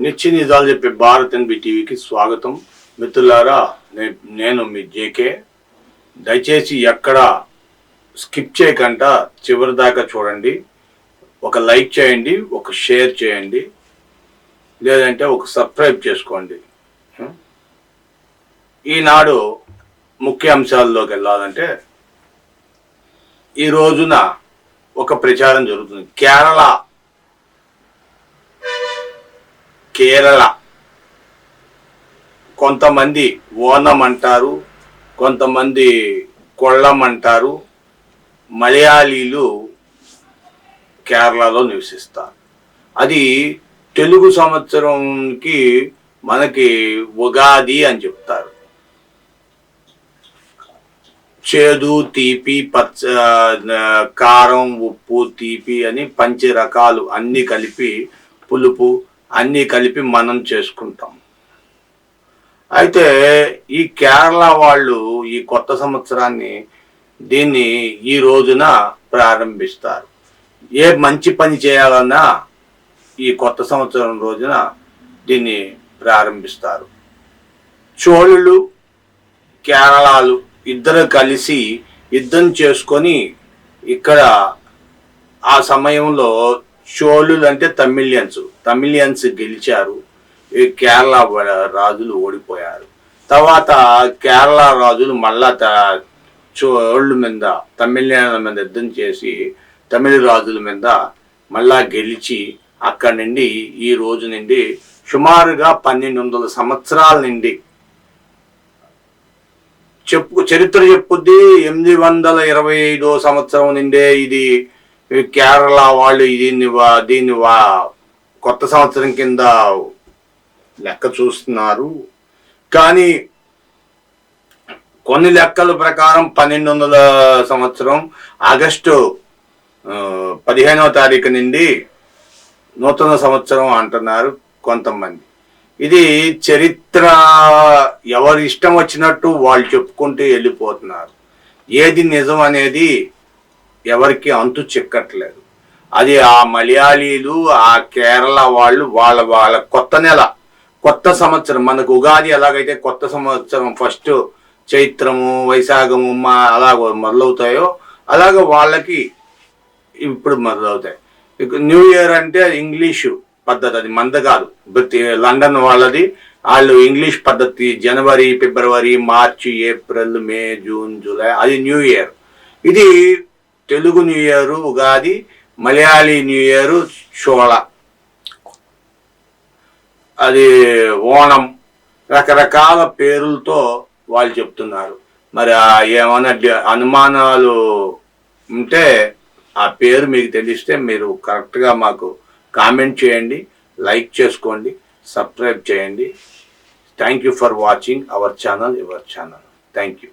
నిత్య నిజాలు చెప్పే భారత్ ఎన్బి టీవీకి స్వాగతం. మిత్రులారా నేను మీ జేకే. దయచేసి ఎక్కడ స్కిప్ చేయకుండా చివరి దాకా చూడండి. ఒక లైక్ చేయండి ఒక షేర్ చేయండి. లేదంటే ఒక సబ్స్క్రైబ్ చేసుకోండి. ఈనాడు ముఖ్య అంశాల్లోకి వెళ్ళాలంటే ఈ రోజున ఒక ప్రచారం జరుగుతుంది. కేరళ కేరళ. కొంతమంది ఓనం అంటారు కొంతమంది కొళ్ళం అంటారు మలయాళీలు కేరళలో నివసిస్తారు. అది తెలుగు సంవత్సరంకి మనకి ఉగాది అని చెప్తారు. చేదు తీపి పచ్చ కారం ఉప్పు తీపి అని పంచి రకాలు అన్నీ కలిపి పులుపు అన్నీ కలిపి మనం చేసుకుంటాం. అయితే ఈ కేరళ వాళ్ళు ఈ కొత్త సంవత్సరాన్ని దీన్ని ఈ రోజున ప్రారంభిస్తారు. ఏ మంచి పని చేయాలన్నా ఈ కొత్త సంవత్సరం రోజున దీన్ని ప్రారంభిస్తారు. చోళులు కేరళలు ఇద్దరు కలిసి యుద్ధం చేసుకొని ఇక్కడ ఆ సమయంలో చోళులు అంటే తమిళియన్స్. తమిళియన్స్ గెలిచారు. ఈ కేరళ రాజులు ఓడిపోయారు. తర్వాత కేరళ రాజులు మళ్ళా చోళ్ళ మీద తమిళనాడు మీద యుద్ధం చేసి తమిళ రాజుల మీద మళ్ళా గెలిచి అక్కడి నుండి ఈ రోజు నుండి సుమారుగా పన్నెండు వందల సంవత్సరాల నుండి చెప్పు చరిత్ర చెప్పుద్ది. ఎనిమిది వందల ఇరవై ఐదో సంవత్సరం నుండే ఇది కేరళ వాళ్ళు దీన్ని వా- దీన్ని వా కొత్త సంవత్సరం కింద లెక్క చూస్తున్నారు. కానీ కొన్ని లెక్కల ప్రకారం పన్నెండు వందల సంవత్సరం ఆగస్టు పదిహేనవ తారీఖు నుండి నూతన సంవత్సరం అంటున్నారు కొంతమంది. ఇది చరిత్ర ఎవరి ఇష్టం వచ్చినట్టు వాళ్ళు చెప్పుకుంటూ వెళ్ళిపోతున్నారు. ఏది నిజం అనేది ఎవరికి అంతు చిక్కట్లేదు. అది ఆ మలయాళీలు ఆ కేరళ వాళ్ళు వాళ్ళ వాళ్ళ కొత్త నెల కొత్త సంవత్సరం. మనకు ఉగాది ఎలాగైతే కొత్త సంవత్సరం ఫస్ట్ చైత్రము వైశాఖము మా అలాగ మొదలవుతాయో అలాగ వాళ్ళకి ఇప్పుడు మొదలవుతాయి. న్యూ ఇయర్ అంటే అది ఇంగ్లీషు పద్ధతి అది మంద కాదు. లండన్ వాళ్ళది వాళ్ళు ఇంగ్లీష్ పద్ధతి జనవరి ఫిబ్రవరి మార్చి ఏప్రిల్ మే జూన్ జూలై అది న్యూ ఇయర్. ఇది Telugu new year Ugadi Malayali new year Chola అది ఓణం రకరకాల పేర్లతో వాళ్ళు చెప్తున్నారు. మరి ఆ ఏమైనా అనుమానాలు ఉంటే ఆ పేరు మీకు తెలిస్తే మీరు కరెక్ట్గా మాకు కామెంట్ చేయండి లైక్ చేసుకోండి సబ్స్క్రైబ్ చేయండి. Thank you for watching our channel your channel. Thank you.